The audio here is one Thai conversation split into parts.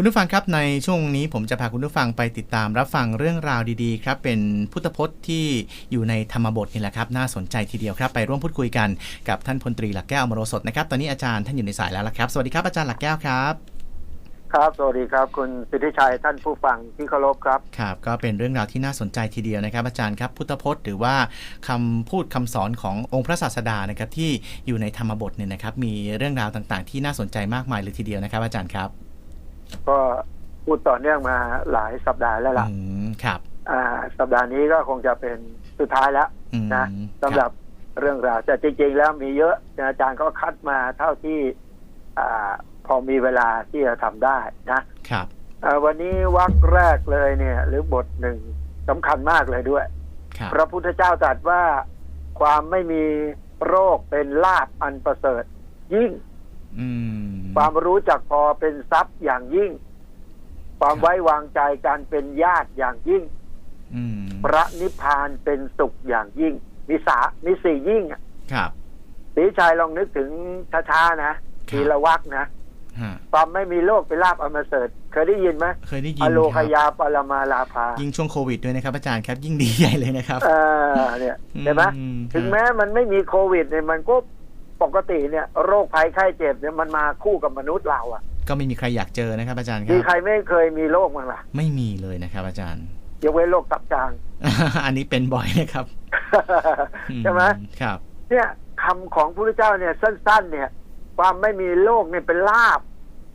คุณผู้ฟังครับในช่วงนี้ผมจะพาคุณผู้ฟังไปติดตามรับฟังเรื่องราวดีๆครับเป็นพุทธพจน์ที่อยู่ในธรรมบทนี่แหละครับน่าสนใจทีเดียวครับไปร่วมพูดคุยกันกับท่านพลตรีหลักแก้วอมโรสดนะครับตอนนี้อาจารย์ท่านอยู่ในสายแล้วละครับสวัสดีครับอาจารย์หลักแก้วครับครับสวัสดีครับ คุณสิทธิชัยท่านผู้ฟังที่เคารพครับครับ ก็เป็นเรื่องราวที่น่าสนใจทีเดียวนะครับ อาจารย์ครับพุทธพจน์หรือว่าคำพูดคำสอนขององค์พระศาสดานะครับที่อยู่ในธรรมบทเนี่ยนะครับ มีเรื่องราวต่างๆ ที่น่าสนใจมากมายเลยทีเดียวนะครับ อาจารย์ครับ ก็พูดต่อเนื่องมาหลายสัปดาห์แล้วล่ะอืมครับ อ่า สัปดาห์นี้ก็คงจะเป็นสุดท้ายแล้วอืมนะสำหรับเรื่องราวแต่จริง ๆ แล้วมีเยอะแต่อาจารย์ก็คัดมาเท่าที่อ่าพอมีเวลาที่จะทำได้นะครับอ่าวันนี้วรรคแรกเลยเนี่ย หรือบทหนึ่งสำคัญมากเลยด้วยครับพระพุทธเจ้าตรัสว่าความไม่มีโรคเป็นลาภอันประเสริฐยิ่ง อืม ความรู้จักพอเป็นทรัพย์อย่างยิ่ง ความครับไว้วางใจการเป็นญาติอย่างยิ่งอืมพระนิพพานเป็นสุขอย่างยิ่ง มีสามีสี่ยิ่งอะครับสีชัยลองนึกถึงช้าๆนะทีละวักนะฮะความไม่มีโรคเป็นลาบอมเสริฐเคยได้ยินไหมเคยได้ยิอนโลคครับยาปรมาลาภายิ่งช่วงโควิดด้วยนะครับ อาจารย์ครับยิ่งดีใหญ่เลยนะครับเออเนี่ยเห็นไหมอืครับถึงแม้มันไม่มีโควิดเนี่ยมันก็ ปกติเนี่ยโรคภัยไข้เจ็บเนี่ยมันมาคู่กับมนุษย์เราอะก็ไม่มีใครอยากเจอนะครับ อาจารย์คมีรับใครไม่เคยมีโรคมั้างล่ะไม่มีเลยนะครับ อาจารย์ ยกเว้นโรคตับจาง อันนี้เป็นบ่อยนะครับใช่ไหมครับ เนี่ยคำของพระพุทธเจ้าเนี่ยสั้น ๆ เนี่ย ความไม่มีโรคเนี่ยเป็นลาบ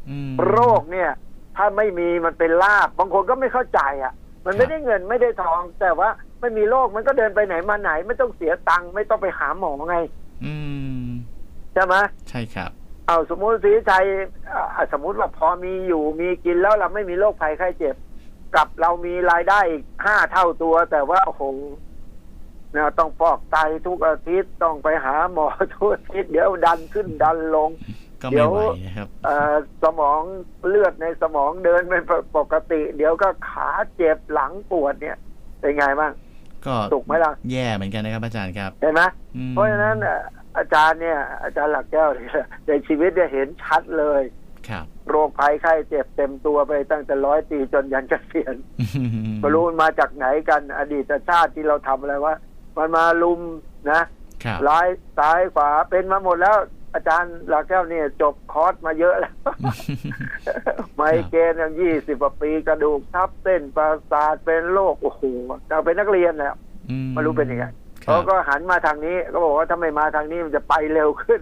อืม โรคเนี่ย ถ้าไม่มีมันเป็นลาบบางคนก็ไม่เข้าใจอะ มันไม่ได้เงินไม่ได้ทอง แต่ว่าไม่มีโรคมันก็เดินไปไหนมาไหน ไม่ต้องเสียตังค์ไม่ต้องไปหาหมอไง อืม ใช่ไหมใช่ครับ เอาสมมุติสีชัยอ่าสมมุติว่าพอมีอยู่มีกินแล้วเราไม่มีโรคภัยไข้เจ็บกลับเรามีรายได้อีกห้าเท่าตัว แต่ว่าโอ้โหเนี่ยต้องฟอกไตทุกอาทิตย์ต้องไปหาหมอทุกอาทิตย์เดี๋ยวดันขึ้นดันลงก็เดี๋ไม่ยวไหวนะครับเอ่อสมองเลือดในสมองเดินไม่ปกติ เดี๋ยวก็ขาเจ็บหลังปวดเนี่ย เป็นไงบ้างก็ถูกไหมล่ะแย่เหมือนกันนะครับอาจารย์ครับเห็นไหมอืมเพราะฉะนั้น อะอาจารย์เนี่ย อาจารย์หลักแก้วเนี่ยในชีวิตเนี่ยเห็นชัดเลยครับโรคภัยไข้เจ็บเต็มตัวไปตั้งแต่ร้อยปีจนยันเกษียณไม่รู้มันมาจากไหนกันอดีตชาติที่เราทำอะไรว่ามันมาลุมนะครับร้ายซ้ายขวาเป็นมาหมดแล้วอาจารย์หลักแก้วเนี่ยจบคอร์สมาเยอะแล้ว ไมเกรนอย่างยี่สิบกว่าปีกระดูกทับเส้นประสาทเป็นโรคโอ้โหเราเป็นนักเรียนแล้วอืไม่รู้เป็นยังไงครั เขาบก็หันมาทางนี้ก็บอกว่าถ้าไม่มาทางนี้มันจะไปเร็วขึ้น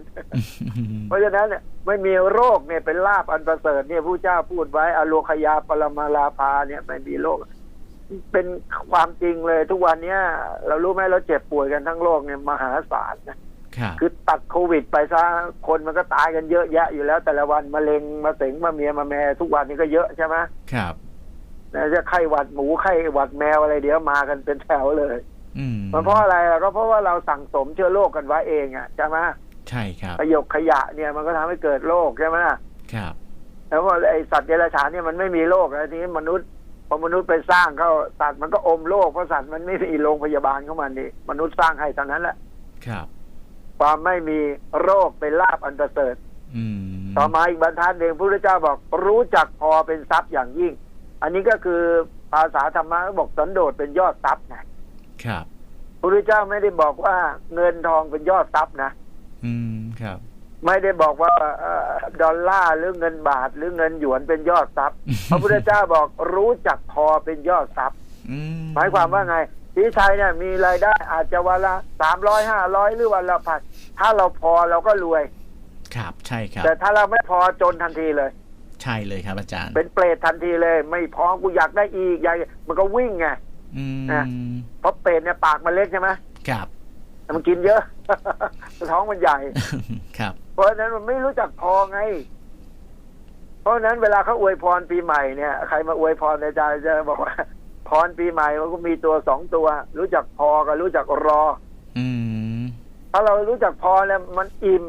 เพราะฉะนั้นเนี่ยไม่มีโรคเนี่ยเป็นลาบอันประเสริฐเนี่ยผู้เจ้าพูดไว้อโลคยาปรมาลาภาเนี่ยไม่มีโรคเป็นความจริงเลยทุกวันเนี้ย เรารู้ไหมเราเจ็บป่วยกันทั้งโลกเนี่ยมหาศาลนะครับคือตัดโควิดไปซะคนมันก็ตายกันเยอะแยะอยู่แล้ว แต่ละวันมะเร็งมาเสงมาเมียมาแม่ทุกวันนี้ก็เยอะใช่ไหมครับนะจะไข้หวัดหมูไข้หวัดแมวอะไรเดี๋ยวมากันเป็นแถวเลยอื มมันเพราะอะไรอะก็เพราะว่าเราสั่งสมเชื้อโรคกันไว้เองอะใช่ไหมใช่ครับขยกขยะเนี่ยมันก็ทำให้เกิดโรคใช่ไหมครับ แล้วว่าไอสัตว์เดรัจฉานเนี่ยมันไม่มีโรคแล้วทีนี้มนุษย์พอมนุษย์ไปสร้างเขาสัตว์มันก็อมโรคเพราะสัตว์มันไม่มีโรงพยาบาลของมันนี่มนุษย์สร้างให้เท่านั้นแหละครับ ความไม่มีโรคเป็นลาบอันประเสริฐอืมต่อมาอีกบรรทัดหนึ่งพระพุทธเจ้าบอกรู้จักพอเป็นทรัพย์อย่างยิ่ง อันนี้ก็คือภาษาธรรมะก็บอกสันโดษเป็นยอดทรัพย์นะ ครับพระพุทธเจ้าไม่ได้บอกว่าเงินทองเป็นยอดทรัพย์นะ อืมครับ ไม่ได้บอกว่าเอ่อดอลลาร์หรือเงินบาทหรือเงินหยวนเป็นยอดทรัพย์ พระพุทธเจ้าบอกรู้จักพอเป็นยอดทรัพย์อืหมายความว่าไงที่ไทยเนี่ยมีรายได้อาจจะวันละสามร้อยห้าร้อยหรือวันละพันถ้าเราพอเราก็รวย ครับใช่ครับ แต่ถ้าเราไม่พอจนทันทีเลย ใช่เลยครับอาจารย์ เป็นเปรตทันทีเลย ไม่พอกูอยากได้อีกอยากมันก็วิ่งไงอืม นะเพราะเปรตเนี่ยปากมันเล็กใช่ไหมครับแต่มันกินเยอะท้องมันใหญ่ ครับ เพราะฉะนั้นมันไม่รู้จักพอไง เพราะฉะนั้นเวลาเขาอวยพรปีใหม่เนี่ยใครมาอวยพรอาจารย์จะบอกว่าพรปีใหม่มันก็มีตัวสองตัว รู้จักพอกับรู้จักรอ อืมถ้าเรารู้จักพอแล้วมันอิ่ม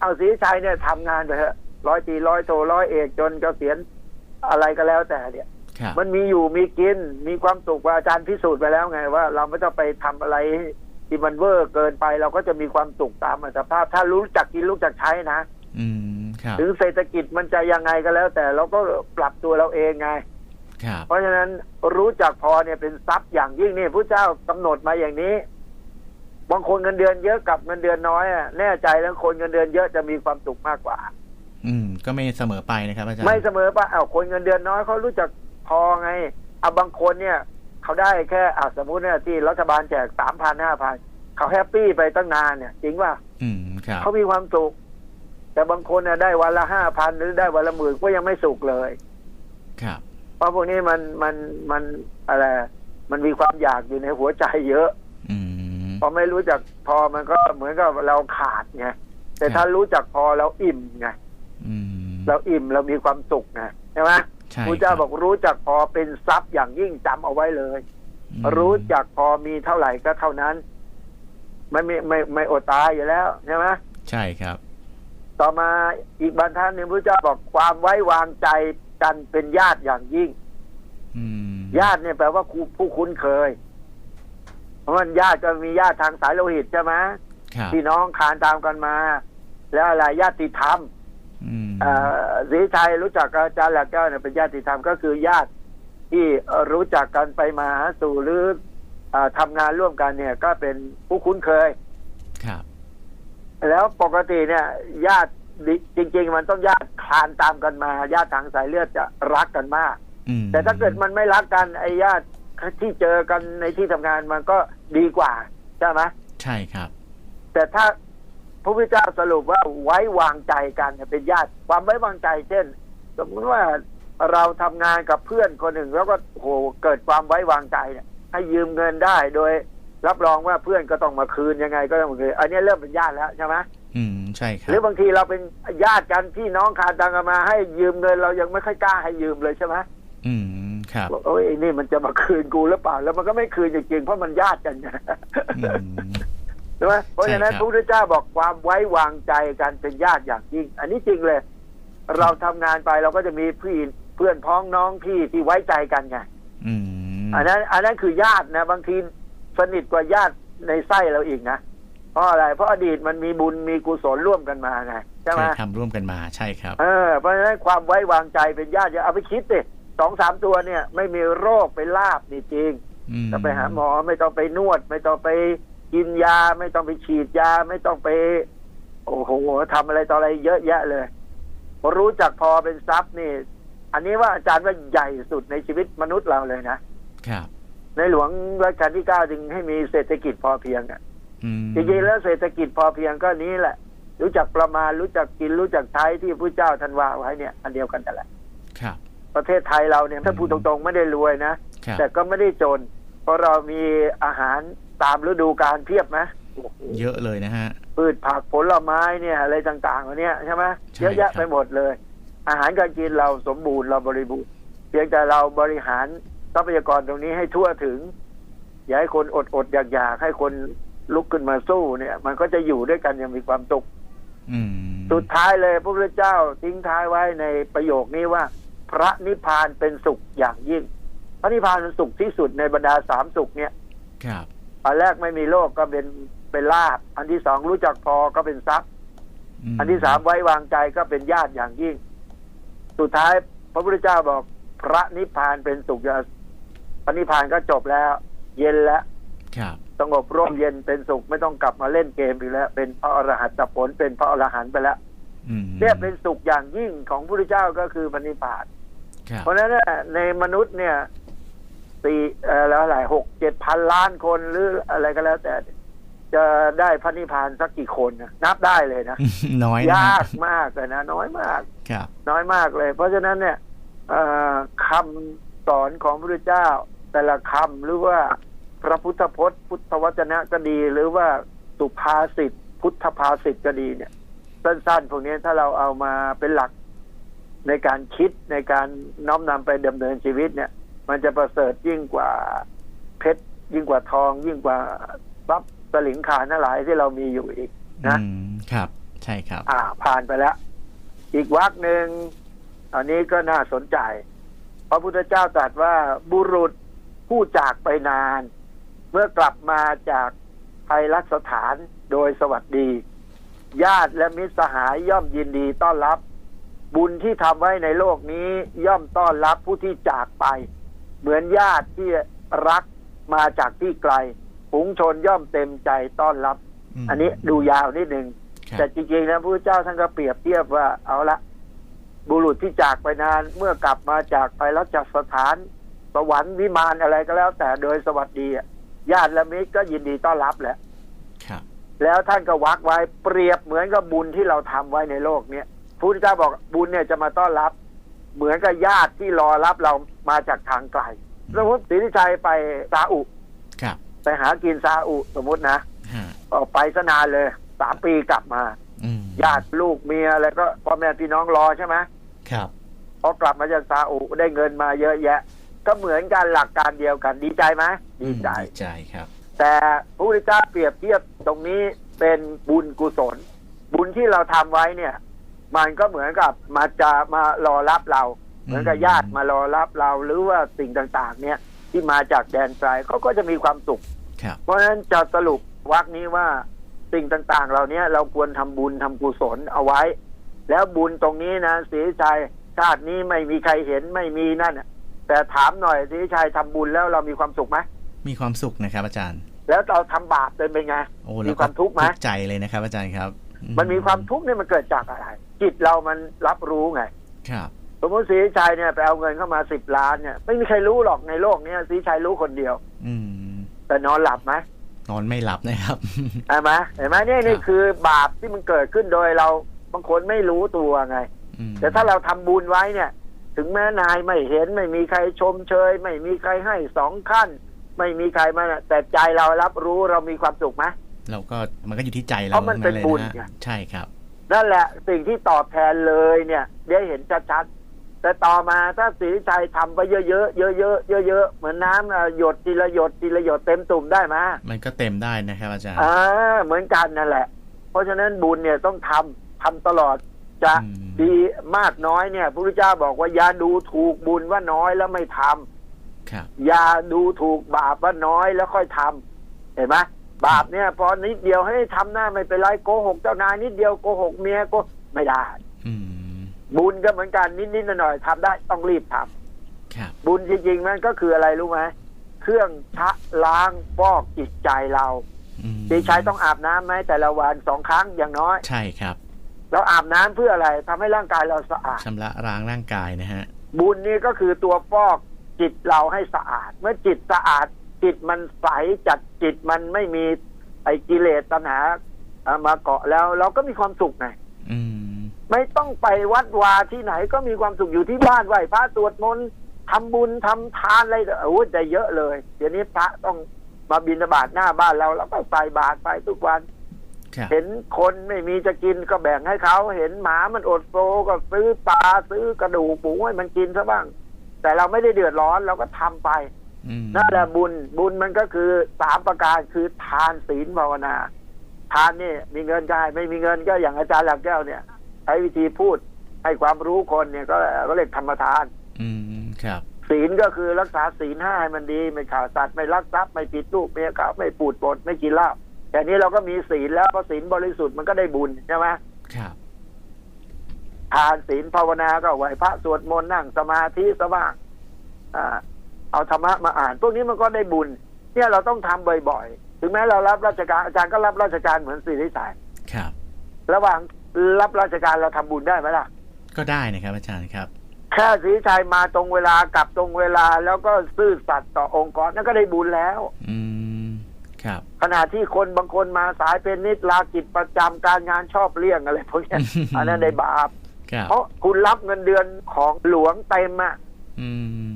เอาสีชัยเนี่ยทำงานไปเถอะร้อยตีร้อยโทร้อยเอกจนเกษียณอะไรก็แล้วแต่เนี่ยครับ มันมีอยู่มีกินมีความสุขว่าอาจารย์พิสูจน์ไปแล้วไงว่า เราไม่ต้องไปทำอะไรที่มันเวอร์เกินไปเราก็จะมีความสุขตามอัตภาพ ถ้ารู้จักกินรู้จักใช้นะอืมคครับถึงเศรษฐกิจมันจะยังไงก็แล้ว แต่เราก็ปรับตัวเราเองไงครับเพราะฉะนั้นรู้จักพอเนี่ยเป็นทรัพย์อย่างยิ่งนี่พระเจ้ากำหนดมาอย่างนี้บางคนเงินเดือนเยอะกับเงินเดือนน้อยอะแน่ใจแล้วคนเงินเดือนเยอะจะมีความสุขมากกว่า อืม ก็ไม่เสมอไปนะครับอาจารย์ไม่เสมอป่ะอ้าวคนเงินเดือนน้อยเขารู้จัก พอไงเอาบางคนเนี่ยเขาได้แค่อ่าสมมุติเนี่ยที่รัฐบาลแจกสามพันห้าพันเขาแฮปปี้ไปตั้งนานเนี่ย จริงป่ะอืมครับเขามีความสุข แต่บางคนเนี่ยได้วันละห้าพันหรือได้วันละหมื่นก็ยังไม่สุขเลย ครับ เพราะพวกนี้มันมันมันอะไรมันมีความอยากอยู่ในหัวใจเยอะอืมพอไม่รู้จักพอมันก็เหมือนกับเราขาดไงแต่ครับถ้ารู้จักพอเราอิ่มไงอืมเราอิ่มเรามีความสุขไงใช่ไหมใช่ พระเจ้าครับบอกรู้จักพอเป็นทรัพย์อย่างยิ่งจำเอาไว้เลยอืมรู้จักพอมีเท่าไหร่ก็เท่านั้น ไม่ไม่ไม่ไม่อดตายอยู่แล้วใช่ไหมใช่ครับ ต่อมาอีกบรรทัดหนึ่งพระเจ้าบอกความไว้วางใจกันเป็นญาติอย่างยิ่งอืมญาติเนี่ยแปลว่าคู่ผู้คุ้นเคย เพราะมันญาติก็มีญาติทางสายโลหิตใช่ไหมครับพี่น้องคานตามกันมา แล้วอะไรญาติธรรมอืมเอ่อ ศรีชัยรู้จักกับอาจารย์หลักแก้วเนี่ยเป็นญาติธรรมก็คือญาติที่เอ่อรู้จักกันไปมาหาสู่หรือเอ่อทำงานร่วมกันเนี่ย ก็เป็นผู้คุ้นเคย ครับ แล้วปกติเนี่ย ญาติดิจริง ๆ มันต้องญาติคลานตามกันมา ญาติทางสายเลือดจะรักกันมากอืมแต่ถ้าเกิดมันไม่รักกันไอ้ญาติที่เจอกันในที่ทำงานมันก็ดีกว่าใช่ไหมใช่ครับ แต่ถ้า พระพุทธเจ้าสรุปว่าไว้วางใจกันเนี่ยเป็นญาติ ความไว้วางใจ เช่น สมมติว่าเราทำงานกับเพื่อนคนหนึ่งแล้วก็โหเกิดความไว้วางใจเนี่ยให้ยืมเงินได้โดย รับรองว่าเพื่อนก็ต้องมาคืนยังไงก็ต้องมาคืนอันนี้เริ่มเป็นญาติแล้วใช่ไหมอืมใช่คหรัรือบบางทีเราเป็นญาติกันพี่น้องคานตังกันมาให้ยืมเงินเรายังไม่ค่อยกล้าให้ยืมเลยใช่ไหมอืมครับบอกโอ้ยไอ้นี่มันจะมาคืนกูหรือเปล่า แล้วมันก็ไม่คืนจริงๆเพราะมันญาติกันไงอืม ใช่ไหมเพราะฉะนั้นใช่ครับพระพุทธเจ้าบอกความไว้วางใจกันเป็นญาติอย่างยิ่ง อันนี้จริงเลย เราทำงานไปเราก็จะมีพี่เพื่อนพ้องน้องพี่ที่ไว้ใจกันไงอืมอันนั้น อันนั้นคือญาตินะบางทีสนิทกว่าญาติในไส้เราอีกนะเพราะอะไร เพราะอดีตมันมีบุญมีกุศลร่วมกันมาไงใช่ไหมใช่ทำร่วมกันมาใช่ครับเออเพราะฉะนั้นความไว้วางใจเป็นญาติอย่าเอาไปคิดสิสองสามตัวเนี่ย ไม่มีโรคเป็นลาบนี่จริงอืมจะไปหาหมอไม่ต้องไปนวด ไม่ต้องไป กินยาไม่ต้องไปฉีดยาไม่ต้องไป โอ้โหทำอะไรต่ออะไรเยอะแยะเลยพอรู้จักพอเป็นทรัพย์นี่ อันนี้ว่าอาจารย์ว่าใหญ่สุดในชีวิตมนุษย์เราเลยนะครับในหลวงรัชกาลที่เก้าจึงให้มีเศรษฐกิจพอเพียงอะอืมจริงๆแล้วเศรษฐกิจพอเพียงก็นี้แหละ รู้จักประมาณรู้จักกินรู้จักใช้ที่พระเจ้าท่านว่าไว้เนี่ย อันเดียวกันแต่นแหละครับ ประเทศไทยเราเนี่ยถ้าพูดตรงๆไม่ได้รวยนะครับแต่ก็ไม่ได้จน เพราะเรามีอาหาร ตามฤดูกาลเพียบไหมโอ้โหเยอะเลยนะฮะ พืชผักผลไม้เนี่ยอะไรต่างๆเหล่านี้ใช่ไหมใช่เยอะแยะครับไปหมดเลย อาหารการกินเราสมบูรณ์เราบริบูรณ์เพียงแต่เราบริหารทรัพยากรตรงนี้ให้ทั่วถึง อย่าให้คนอดอดอยากอยากๆให้คนลุกขึ้นมาสู้เนี่ย มันก็จะอยู่ด้วยกันอย่างมีความสุขอืมสุดท้ายเลยพระพุทธเจ้าทิ้งท้ายไว้ในประโยคนี้ว่า พระนิพพานเป็นสุขอย่างยิ่ง พระนิพพานเป็นสุขที่สุดในบรรดาสามสุขเนี่ย ครับ อันแรกไม่มีโลกก็เป็นเป็นลาบ อันที่สองรู้จักพอก็เป็นทรัพย์มอันที่สามไว้วางใจก็เป็นญาติอย่างยิ่ง สุดท้ายพระพุทธเจ้าบอกพระนิพพานเป็นสุขอย่างพระนิพพานก็จบแล้ว เย็นแล้วครับสงบร่มเย็นเป็นสุขไม่ต้องกลับมาเล่นเกมอีกแล้ว เป็นพระอรหันตผลเป็นพระอรหันต์ไปแล้วอืมเนี่ยเป็นสุขอย่างยิ่งของพระพุทธเจ้าก็คือพระนิพพานครับเพราะฉะนั้นเนี่ยในมนุษย์เนี่ย สี่เอ่อแล้วอะไรหกเจ็ดพันล้านคนหรืออะไรก็แล้วแต่ จะได้พระนิพพานสักกี่คนนะนับได้เลยนะน้อยนะยาฮะกมากเลยนะน้อยมากครับน้อยมากเลย เพราะฉะนั้นเนี่ยเอ่อคำสอนของพระพุทธเจ้า แต่ละคำหรือว่าพระพุทธพจน์ พุทธวจนะก็ดี หรือว่าสุภาษิตพุทธภาษิตก็ดีเนี่ย สั้นๆพวกนี้ถ้าเราเอามาเป็นหลักในการคิดในการน้อมนำไปดำเนินชีวิตเนี่ย มันจะประเสริฐยิ่งกว่าเพชรยิ่งกว่าทอง ยิ่งกว่าทรัพย์สลิงขานทั้งหลายที่เรามีอยู่อีกนะอืมครับ ใช่ครับ อ่า ผ่านไปแล้ว อีกวักหนึ่งอันนี้ก็น่าสนใจ พระพุทธเจ้าตรัสว่าบุรุษผู้จากไปนาน เมื่อกลับมาจากภัยรักสถานโดยสวัสดี ญาติและมิตรสหายย่อมยินดีต้อนรับ บุญที่ทำไว้ในโลกนี้ย่อมต้อนรับผู้ที่จากไป เหมือนญาติที่รักมาจากที่ไกลฝูงชนย่อมเต็มใจต้อนรับมอันนี้ดูยาวนิดหนึ่งครับแต่จริงๆนะพระเจ้าท่านก็เปรียบเทียบว่าเอาละบุรุษที่จากไปนานเมื่อกลับมาจากไปแล้วจากสถานสวรรค์วิมานอะไรก็แล้ว แต่โดยสวัสดีอะญาติและมิตรก็ยินดีต้อนรับแหละครับแล้วท่านก็วักไว้เปรียบเหมือนกับบุญที่เราทำไว้ในโลกเนี้ยพระพุทธเจ้าบอกบุญเนี่ยจะมาต้อนรับ เหมือนกับญาติที่รอรับเรา มาจากทางไกลสมมติศรีนิชัยไปซาอุครับไปหากินซาอุสมมตินะฮะออกไปสนานเลยสามปีกลับมาอืมญาติลูกเมียอะไรก็พ่อแม่พี่น้องรอใช่ไหมครับพอกลับมาจากซาอุได้เงินมาเยอะแยะ ก็เหมือนกันหลักการเดียวกันดีใจไหมดีใจอืมดีใจครับ แต่พระพุทธเจ้าเปรียบเทียบตรงนี้เป็นบุญกุศล บุญที่เราทำไว้เนี่ย มันก็เหมือนกับมาจะมารอรับเรา เหมือนกับญาติมารอรับเราหรือว่าสิ่งต่างๆ เนี่ยที่มาจากแดนไกลเขาก็จะมีความสุขครับเพราะฉะนั้นจะสรุปวักนี้ว่าสิ่งต่างๆ เหล่านี้เราควรทำบุญทำกุศลเอาไว้ แล้วบุญตรงนี้นะศรีชัยชาตินี้ไม่มีใครเห็นไม่มีนั่นน่ะแต่ถามหน่อยศรีชัยทำบุญแล้วเรามีความสุขไหมมีความสุขนะครับ อาจารย์ แล้วเราทำบาปเป็นไงโอ้มีแล้วความทุกข์ไหมทุกข์ใจเลยนะครับ อาจารย์ครับอืมันมีความทุกข์เนี่ยมันเกิดจากอะไร จิตเรามันรับรู้ไง ครับส มมติศรีชัยเนี่ยไปเอาเงินเข้ามาสิบล้านเนี่ยไม่มีใครรู้หรอกในโลกเนี้ยศรีชัยรู้คนเดียว อืม แต่นอนหลับไหมนอนไม่หลับนะครับใช่ไหมเห็นไหมเนี่ยนี่ครับคือบาปที่มันเกิดขึ้นโดยเราบางคนไม่รู้ตัวไงอืมแต่ถ้าเราทำบุญไว้เนี่ย ถึงแม้นายไม่เห็นไม่มีใครชมเชย ไม่มีใครให้สองขั้น ไม่มีใครมาแต่ใจเรารับรู้เรามีความสุขไหมเราก็มันก็อยู่ที่ใจเราเพราะมันเป็นทั้บุญลยะไงใช่ครับนั่นแหละสิ่งที่ตอบแทนเลยเนี่ย ได้เห็นชัดๆ แต่ต่อมาถ้าศรีชัยทำไปเยอะๆเยอะๆเยอะๆเหมือนน้ำอะหยดทีละหยดทีละหยดเต็มตุ่มได้ไหมมันก็เต็มได้นะครับอาจารย์อ่าเหมือนกันนั่นแหละ เพราะฉะนั้นบุญเนี่ยต้องทำทำตลอดจะอืมดีมากน้อยเนี่ยพระพุทธเจ้าบอกว่าอย่าดูถูกบุญว่าน้อยแล้วไม่ทำครับอย่าดูถูกบาปว่าน้อยแล้วค่อยทำเห็นไหมบาปเนี่ยพอนิดเดียวให้ทำหน้าไม่เป็นไรโกหกเจ้านายนิดเดียวโกหกเมียก็ไม่ได้ อืม บุญก็เหมือนกันนิดๆหน่อยๆทำได้ต้องรีบทำครับบุญจริงๆมันก็คืออะไรรู้ไหมเครื่องชะล้างฟอกจิตใจเราอืมดีใช้ต้องอาบน้ำไหมแต่ละวันสองครั้งอย่างน้อย ใช่ครับเราอาบน้ำเพื่ออะไรทำให้ร่างกายเราสะอาด ชำระล้างร่างกายนะฮะ บุญนี่ก็คือตัวฟอกจิตเราให้สะอาด เมื่อจิตสะอาด จิตมันใสจัดจิตมันไม่มีไอ้กิเลสตัณหาเอ่อมาเกาะแล้ว เราก็มีความสุขไงอืม ไม่ต้องไปวัดวาที่ไหนก็มีความสุขอยู่ที่บ้านไหว้พระสวดมนต์ทำบุญทำทานอะไรโอ้ยได้เยอะเลย เดี๋ยวนี้พระต้องมาบิณฑบาตหน้าบ้านเราแล้วก็ใส่บาตรไปทุกวันครับเห็นคนไม่มีจะกินก็แบ่งให้เขาเห็นหมามันอดโซก็ซื้อปลาซื้อกระดูกหมูให้มันกินซะบ้าง แต่เราไม่ได้เดือดร้อนเราก็ทำไปอืมนั่นแหละบุญบุญมันก็คือสามประการคือทานศีลภาวนา ทานนี่มีเงินก็ให้ไม่มีเงินก็อย่างอาจารย์หลักแก้วเนี่ย ใช้วิธีพูดให้ความรู้คนเนี่ยก็ก็เรียกธรรมทาน อืมครับ ศีลก็คือรักษาศีลห้าให้มันดี ไม่ข่าสัตว์ไม่ลักทรัพย์ไม่ผิดลูกเมียเขาไม่ปูดปดไม่กินเหล้าแต่นี้เราก็มีศีลแล้วเพราะศีลบริสุทธิ์มันก็ได้บุญใช่ไหมครับทานศีลภาวนาก็ไหวพระสวดมนต์นั่งสมาธิสว่างอ่าเอาธรรมะมาอ่าน พวกนี้มันก็ได้บุญ เนี่ยเราต้องทำบ่อยๆ ถึงแม้เรารับราชการอาจารย์ก็รับราชการเหมือนสิริสายครับ ระหว่าง รับราชการเราทำบุญได้ไหมล่ะ ก็ได้นะครับ อาจารย์ครับแค่ศรีชัยมาตรงเวลากลับตรงเวลา แล้วก็ซื่อสัตย์ต่อองค์กรนั่นก็ได้บุญแล้ว อืมครับ ขณะที่คนบางคนมาสายเป็นนิดลากิจประจำการงานชอบเลี่ยงอะไรพวกเนี้ยอันนั้นได้บาปครับเพราะคุณรับเงินเดือนของหลวงเต็มอะอื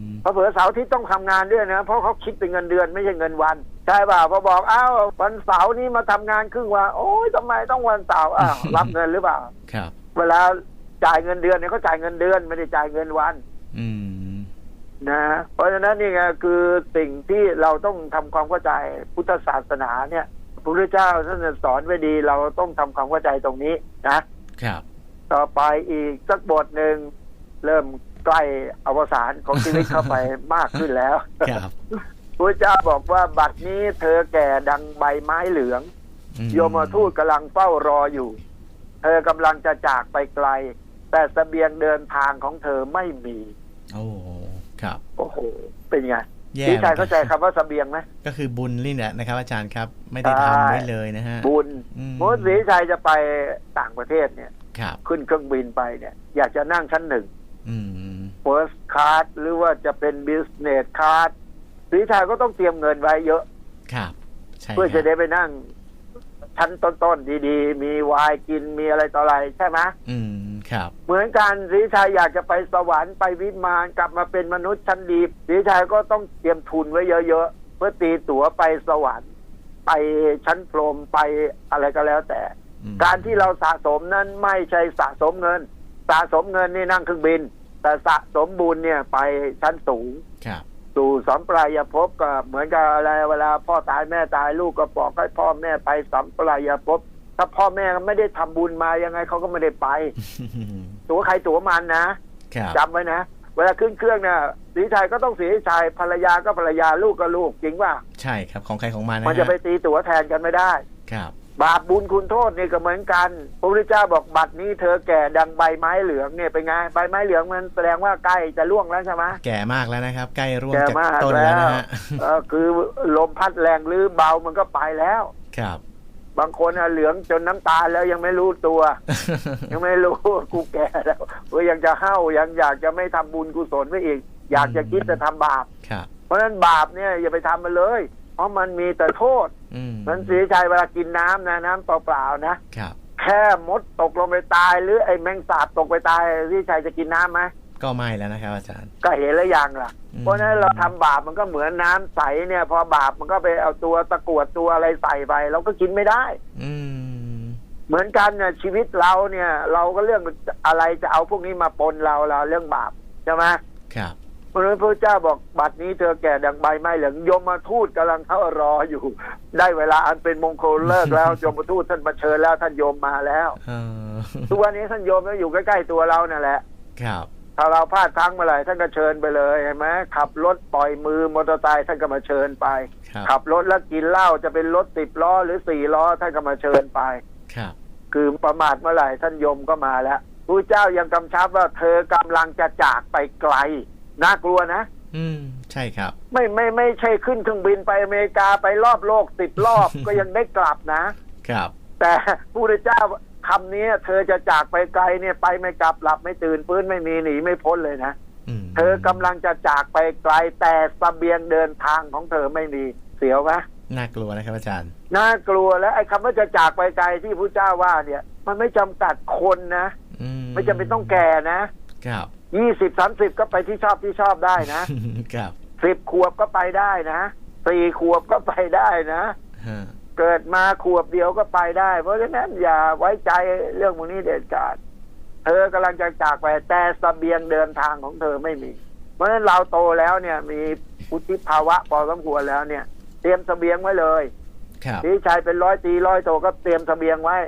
ม เพอเผื่อเสาร์อาที่ต้องทำงานด้วยนะ เพราะเขาคิดเป็นเงินเดือนไม่ใช่เงินวัน ใช่ป่ะพอบอกอ้าววันเสาร์นี้มาทำงานครึ่งวัน โอ้ยทำไมต้องวันเสาร์อ้าวรับเงินหรือเปล่าครับ เวลาจ่ายเงินเดือนเนี่ยเขาจ่ายเงินเดือนไม่ได้จ่ายเงินวัน อืมนะเพราะฉะนั้นนี่ไงคือสิ่งที่เราต้องทำความเข้าใจพุทธศาสนาเนี่ยพระพุทธเจ้าท่านสอนไว้ดี เราต้องทำความเข้าใจตรงนี้นะครับ ต่อไปอีกสักบทหนึ่งเริ่ม ใกล้อวสานของชีวิตเข้าไปมากขึ้นแล้วครับพระเจ้าบอกว่าบัดนี้เธอแก่ดังใบไม้เหลืองอืโยมทูตกำลังเฝ้ารออยู่ เธอกำลังจะจากไปไกล แต่เสบียงเดินทางของเธอไม่มี โอ้ครับ โอ้โห เป็นไงแย่พี่ชายหมือนกันเข้าใจคำว่าเสบียงไหมก็คือบุญนี่แหละนะครับ อาจารย์ครับ ไม่ได้ใช่ทำไว้เลยนะฮะ บุญอืมเมื่อศรีชัยจะไปต่างประเทศเนี่ยครับขึ้นเครื่องบินไปเนี่ย อยากจะนั่งชั้นหนึ่ง อืม first class หรือว่าจะเป็น business class ศรีชัยก็ต้องเตรียมเงินไว้เยอะครับใช่เพื่อคจะรับได้ไปนั่ง ชั้นต้นๆดีๆ มีไวน์กินมีอะไรต่ออะไรใช่ไหมอืมครับ เหมือนกันศรีชัยอยากจะไปสวรรค์ไปวิมานกลับมาเป็นมนุษย์ชั้นดีศรีชัยก็ต้องเตรียมทุนไว้เยอะๆเพื่อตีตั๋วไปสวรรค์ ไปชั้นพรหมไปอะไรก็แล้วแต่อืมการที่เราสะสมนั้นไม่ใช่สะสมเงิน สะสมเงินนี่นั่งเครื่องบิน แต่สะสมบุญเนี่ยไปชั้นสูงครับสู่สัมปรายภพก็เหมือนกับอะไรเวลาพ่อตายแม่ตายลูกก็บอกให้พ่อแม่ไปสัมปรายภพถ้าพ่อแม่ไม่ได้ทำบุญมายังไงเขาก็ไม่ได้ไป ตัวใครตัวมันนะครับจำไว้นะเวลาขึ้นเครื่องเนี่ยสีชัยก็ต้องสีชัยภรรยาก็ภรรยาลูกก็ลูกจริงว่าใช่ครับของใครของมันนะมันจะไปฮะตีตั๋วแทนกันไม่ได้ ครับ บาปบุญคุณโทษนี่ก็เหมือนกันพระพุทธเจ้าบอกบัดนี้เธอแก่ดังใบไม้เหลืองเนี่ยเป็นไงใบไม้เหลืองมันแสดงว่าใกล้จะร่วงแล้วใช่ไหมแก่มากแล้วนะครับ ใกล้ร่วงแก่จากมากต้นแล้แล้ววนะฮะเออคือลมพัดแรงหรือเบามันก็ไปแล้ว ครับ บางคนอะเหลืองจนน้ำตาลแล้วยังไม่รู้ตัว ยังไม่รู้ว่ากูแก่แล้วเออยังจะเข้ายังอยากจะไม่ทำบุญกุศลไว้อีก อยากจะคิดจะทำบาปครับเพราะฉะนั้นบาปเนี่ยอย่าไปทำมันเลย เพราะมันมีแต่โทษอื มนั้นสีชัยเวลากินน้ำนะ น้ำเปล่าๆนะครับ แค่มดตกลงไปตาย หรือไอ้แมงสาบตกไปตายสีชัยจะกินน้ำไหมก็ไม่แล้วนะครับ อาจารย์ ก็เห็นแล้วยังล่ะอืมเพราะฉะนั้นเราทำบาปมันก็เหมือนน้ำใสเนี่ย พอบาปมันก็ไปเอาตัวตะกรวดตัวอะไรใส่ไปเราก็กินไม่ได้ อืมเหมือนกันเนี่ยชีวิตเราเนี่ย เราก็เรื่องอะไรจะเอาพวกนี้มาปนเราเราเรื่องบาปใช่ไหมครับ เพราะฉะนั้นพระเจ้าบอกบัดนี้เธอแก่ดังใบไม้เหลืองยมมาทูตกำลังเข้ารออยู่ ได้เวลาอันเป็นมงคลเลิกแล้วยมมาทูตท่านมาเชิญแล้วท่านโยมมาแล้วเออทุกวันนี้ท่านโยมก็อยู่ใกล้ๆตัวเรานั่นแหละ ครับถ้าเราพลาดพลั้งเมื่อไหร่ท่านก็เชิญไปเลยเห็นไหมขับรถปล่อยมือมอเตอร์ไซค์ท่านก็มาเชิญไปครับขับรถแล้วกินเหล้าจะเป็นรถสิบล้อหรือสี่ล้อท่านก็มาเชิญไป ครับ คือประมาทเมื่อไหร่ท่านโยมก็มาแล้วพระเจ้ายังกำชับว่าเธอกำลังจะจากไปไกล น่ากลัวนะ อืม ใช่ครับ ไม่ไม่ไม่ใช่ขึ้นเครื่องบินไปอเมริกาไปรอบโลกสิบรอบก็ยังได้กลับนะ ครับ แต่พระพุทธเจ้าคำนี้เธอจะจากไปไกลเนี่ยไปไม่กลับหลับไม่ตื่นฟื้นไม่มีหนีไม่พ้นเลยนะอืมเธอกำลังจะจากไปไกลแต่สเสบียงเดินทางของเธอไม่มีเสียวไหมน่ากลัวนะครับอาจารย์ น่ากลัวแล้วไอ้คำว่าจะจากไปไกลที่พระเจ้าว่าเนี่ย มันไม่จำกัดคนนะอืไม่จำเป็นต้องแก่นะครับ ยี่สิบสามสิบก็ไปที่ชอบที่ชอบได้นะครับสิบขวบก็ไปได้นะสี่ขวบก็ไปได้นะฮะเกิดมาขวบเดียวก็ไปได้ เพราะฉะนั้นอย่าไว้ใจเรื่องพวกนี้เด็ดขาดเธอกำลังจะจากไปแต่สเสบียงเดินทางของเธอไม่มี เพราะฉะนั้นเราโตแล้วเนี่ย มีพุทธิภาวะพอสมควรแล้วเนี่ย เตรียมเสบียงไว้เลยครับพี่ชายเป็นร้อยตีร้อยโตก็เตรียมเสบียงไว้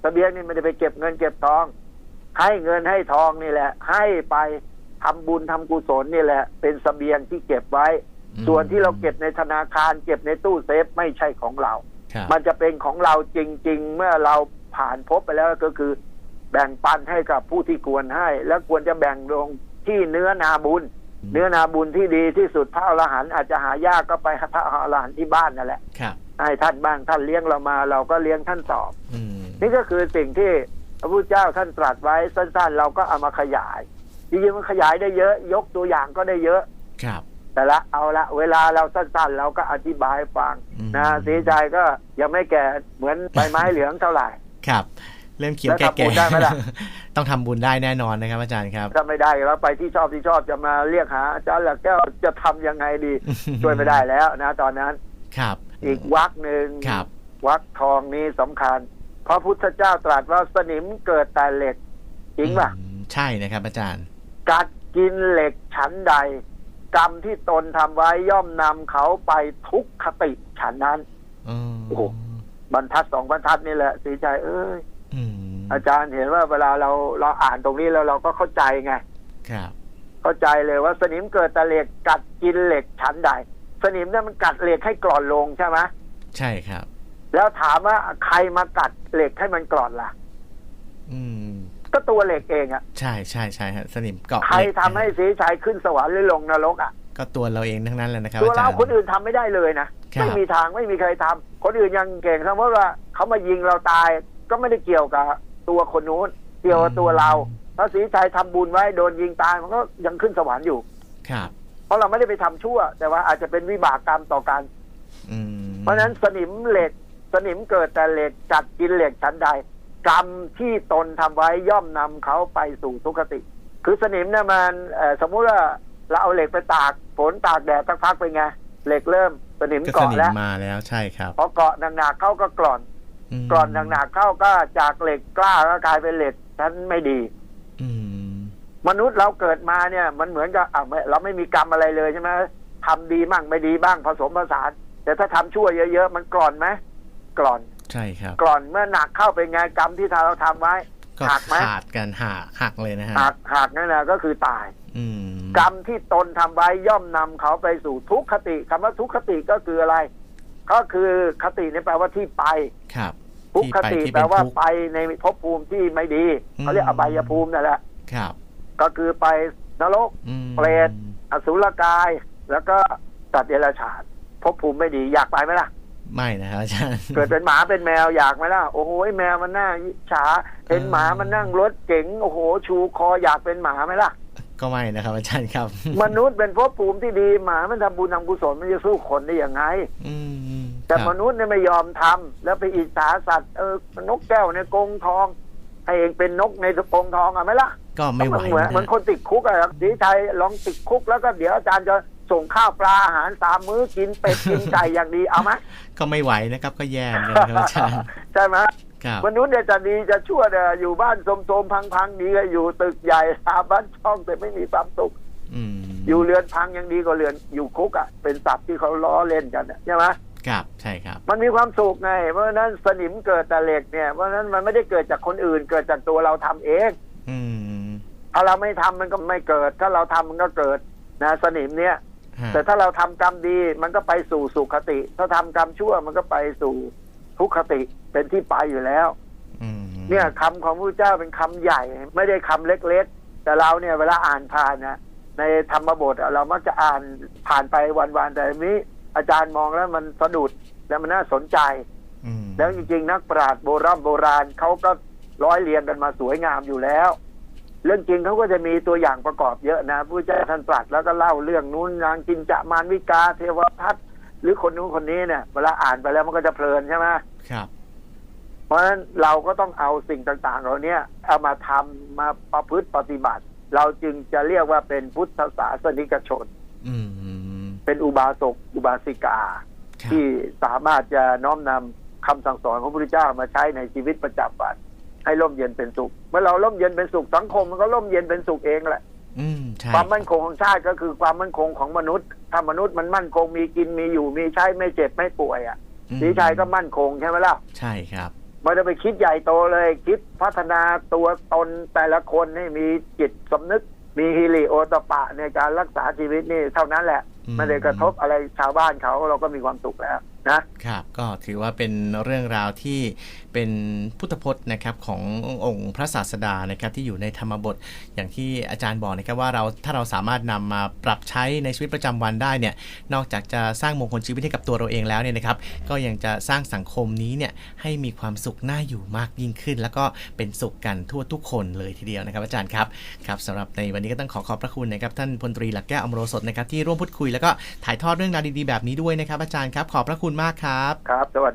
เสบียงนี่ไม่ได้ไปเก็บเงินเก็บทอง ให้เงินให้ทองนี่แหละ ให้ไปทำบุญทำกุศลนี่แหละ เป็นเสบียงที่เก็บไว้อืมส่วนที่เราเก็บในธนาคาร เก็บในตู้เซฟไม่ใช่ของเราครับมันจะเป็นของเราจริง ๆ เมื่อเราผ่านพบไปแล้วก็คือ แบ่งปันให้กับผู้ที่ควรให้ และควรจะแบ่งลงที่เนื้อนาบุญ เนื้อนาบุญที่ดีที่สุดพระอรหันต์อาจจะหายากก็ไปให้พระอรหันต์ที่บ้านนั่นแหละครับให้ท่านบ้างท่านเลี้ยงเรามา เราก็เลี้ยงท่านตอบอืมนี่ก็คือสิ่งที่ พระพุทธเจ้าท่านตรัสไว้สั้นๆ เราก็เอามาขยายจริงๆมันขยายได้เยอะ ยกตัวอย่างก็ได้เยอะ ครับ แต่ละเอาละเวลาเราสั้นๆ เราก็อธิบายให้ฟังอืมนะสีใจก็ยังไม่แก่เหมือนใบไม้เหลืองเท่าไหร่ ครับเริ่มเขียวแล้วแก่ทำบุญได้ไหมล่ะๆต้องทำบุญได้แน่นอนนะครับ อาจารย์ครับถ้าไม่ได้แล้วไปที่ชอบที่ชอบจะมาเรียกหาอาจารย์หลักแก้วจะทำยังไงดี ช่วยไม่ได้แล้วนะ ตอนนั้น ครับ อีกวักหนึ่งครับวักทองนี้สำคัญ พระพุทธเจ้าตรัสว่าสนิมเกิดแต่เหล็กจริงป่ะอืมใช่นะครับ อาจารย์ กัดกินเหล็กฉันใด กรรมที่ตนทำไว้ย่อมนำเขาไปทุกขติฉันนั้นอืมโอ้โหบรรทัดสองบรรทัดนี่แหละสีใจเอ้ยอืมอาจารย์เห็นว่าเวลาเราเราอ่านตรงนี้แล้วเราก็เข้าใจไง ครับ เข้าใจเลยว่าสนิมเกิดแต่เหล็กกัดกินเหล็กฉันใด สนิมเนี่ยมันกัดเหล็กให้กร่อนลงใช่ไหมใช่ครับ แล้วถามว่าใครมากัดเหล็กให้มันกร่อนล่ะ อืมกก็ตัวเหล็กเองอะใช่ใช่ใช่ฮะสนิมเกาะใครเหล็กทำให้สีชัยขึ้นสวรรค์หรือลงนรกอะก็ตัวเราเองทั้งนั้นเลยนะครับตัวอาจาเรารย์ คนอื่นทำไม่ได้เลยนะครับ ไม่มีทางไม่มีใครทำคนอื่นยังเก่งสมมติว่าเขามายิงเราตาย ก็ไม่ได้เกี่ยวกับตัวคนนู้นเกี่ยวกับตัวเราถ้าสีชัยทำบุญไว้โดนยิงตายมันก็ยังขึ้นสวรรค์อยู่ ครับ เพราะเราไม่ได้ไปทำชั่ว แต่ว่าอาจจะเป็นวิบากกรรมต่อกัน อืมเพราะฉะนั้นสนิมเหล็กส นิมเกิดแต่เหล็กจัดกินเหล็กชั้นใด กรรมที่ตนทำไว้ย่อมนำเขาไปสู่ทุกขติ คือสนิมเนี่ยมันเอ่อสมมุติว่าเราเอาเหล็กไปตากฝนตากแดดสักพักเป็นไงเหล็กเริ่มสนิมก็สเกาะนิมแล้วมาแล้วใช่ครับพอเกาะหนักๆเข้าก็กร่อนมกร่อนหนักๆเข้าก็จากเหล็กกล้าก็กลายเป็นเหล็กชั้นไม่ดี อืมมนุษย์เราเกิดมาเนี่ย มันเหมือนกับอะไม่เราไม่มีกรรมอะไรเลยใช่ไหมทำดีบ้างไม่ดีบ้างผสมผสานแต่ถ้าทำชั่วเยอะๆ มันกร่อนไหม กร่อน ใช่ครับ กร่อนเมื่อหนักเข้าเป็นไงกรรมที่เราทำไว้ก็หักไหมขาดกันหักหักเลยนะฮะหักหักนั่นแหละก็คือตายอืมกรรมที่ตนทำไว้ย่อมนำเขาไปสู่ทุกขติคำว่าทุกขติก็คืออะไร ก็คือคติเนี่ยแปลว่าที่ไปครับทุกขติที่แปลว่าทุกข์ไปในภพภูมิที่ไม่ดีอืมเขาเรียกอบายภูมินั่นแหละครับ ก็คือไปนรกอืมเปรตอสุรกาย แล้วก็สัตว์เดรัจฉานภพภูมิไม่ดีอยากไปไหมล่ะ ไม่นะครับอาจารย์เกิดเป็นหมาเป็นแมวอยากไหมล่ะโอ้โหแมวมันน่าอิจฉาเห็นหมามันนั่งรถเก๋งโอ้โห ชูคออยากเป็นหมาไหมล่ะ ก็ไม่นะครับ อาจารย์ครับ มนุษย์เป็นภพภูมิที่ดีหมามันทำบุญทำกุศลมันจะสู้คนได้ยังไงอืมแต่ครับมนุษย์เนี่ยไม่ยอมทำแล้วไปอิจฉาสัตว์เออนกแก้วในกรงทองให้เองเป็นนกในกรงทองอะไหมล่ะก็ไม่ไหวเหมือนนะเหมือนคนติดคุกอะครับดีชัยลองติดคุกแล้วก็เดี๋ยวอาจารย์จะ ส่งข้าวปลาอาหารสามมื้อกินเป็ดกินไก่อย่างดีเอาไหมก็ไม่ไหวนะครับก็แย่เหมือนกันนะครับอาจารย์ใช่ไหมครับมนุษย์เนี่ยจะดีจะชั่วเนี่ยอยู่บ้านโสมๆพังๆดีก็อยู่ตึกใหญ่หาบ้านช่องแต่ไม่มีความสุขอืมอยู่เรือนพังยังดีกว่าเรือนอยู่คุกอะเป็นศัพท์ที่เขาล้อเล่นกันอะใช่ไหมครับใช่ครับ มันมีความสุขไง เพราะฉะนั้นสนิมเกิดแต่เหล็กเนี่ยเพราะฉะนั้นมันไม่ได้เกิดจากคนอื่น เกิดจากตัวเราทำเองอืมถ้าเราไม่ทำมันก็ไม่เกิด ถ้าเราทำมันก็เกิดนะ สนิมเนี่ยฮะ แต่ถ้าเราทำกรรมดีมันก็ไปสู่สุขติ ถ้าทำกรรมชั่วมันก็ไปสู่ทุกขติเป็นที่ไปอยู่แล้วอืมเนี่ยคำของพระเจ้าเป็นคำใหญ่ ไม่ได้คำเล็กๆ แต่เราเนี่ยเวลาอ่านผ่านนะในธรรมบทอะเรามักจะอ่านผ่านไปวันๆแต่อันนี้อาจารย์มองแล้วมันสะดุดแล้วมันน่าสนใจอืมแล้วจริงๆ นักปราชญ์โบราณโบราณเขาก็ร้อยเรียงกันมาสวยงามอยู่แล้ว เรื่องจริงเขาก็จะมีตัวอย่างประกอบเยอะนะผู้เจ้าท่านตรัสแล้วก็เล่าเรื่องนู้นนางจินจะมารวิกา เทวทัตหรือคนนู้นคนนี้เนี่ยเวลาอ่านไปแล้วมันก็จะเพลินใช่ไหมครับเพราะฉะนั้นเราก็ต้องเอาสิ่งต่างๆเหล่านี้เอามาทำมาประพฤติปฏิบัติ เราจึงจะเรียกว่าเป็นพุทธศาสนิกชนอืมเป็นอุบาสกอุบาสิกาครับที่สามารถจะน้อมนำคำสั่งสอนของพระพุทธเจ้ามาใช้ในชีวิตประจำวัน ให้ร่มเย็นเป็นสุข เมื่อเราร่มเย็นเป็นสุขสังคมมันก็ร่มเย็นเป็นสุขเองแหละอืมใช่ความมั่นคงของชาติก็คือความมั่นคงของมนุษย์ ถ้ามนุษย์มันมั่นคงมีกินมีอยู่มีใช้ไม่เจ็บไม่ป่วยอะอืมสีชัยก็มั่นคงใช่ไหมล่ะใช่ครับไม่ได้ไปคิดใหญ่โตเลย คิดพัฒนาตัวตนแต่ละคนให้มีจิตสำนึก มีฮิริโอตปะในการรักษาชีวิตนี่เท่านั้นแหละอืมไม่ได้กระทบอะไรชาวบ้านเขาเราก็มีความสุขแล้วนะครับก็ถือว่าเป็นเรื่องราวที่ เป็นพุทธพจน์นะครับขององค์พระศาสดานะครับที่อยู่ในธรรมบทอย่างที่อาจารย์บอกนะครับว่าเราถ้าเราสามารถนำมาปรับใช้ในชีวิตประจำวันได้เนี่ยนอกจากจะสร้างมงคลชีวิตให้กับตัวเราเองแล้วเนี่ยนะครับก็ยังจะสร้างสังคมนี้เนี่ยให้มีความสุขน่าอยู่มากยิ่งขึ้น แล้วก็เป็นสุขกันทั่วทุกคนเลยทีเดียวนะครับ อาจารย์ครับครับสำหรับในวันนี้ก็ต้องขอขอบพระคุณนะครับท่านพลตรีหลักแก้วอมโรสดนะครับที่ร่วมพูดคุยแล้วก็ถ่ายทอดเรื่องราวดีๆแบบนี้ด้วยนะครับอาจารย์ครับขอบพระคุณมากครับครับ สวัสดี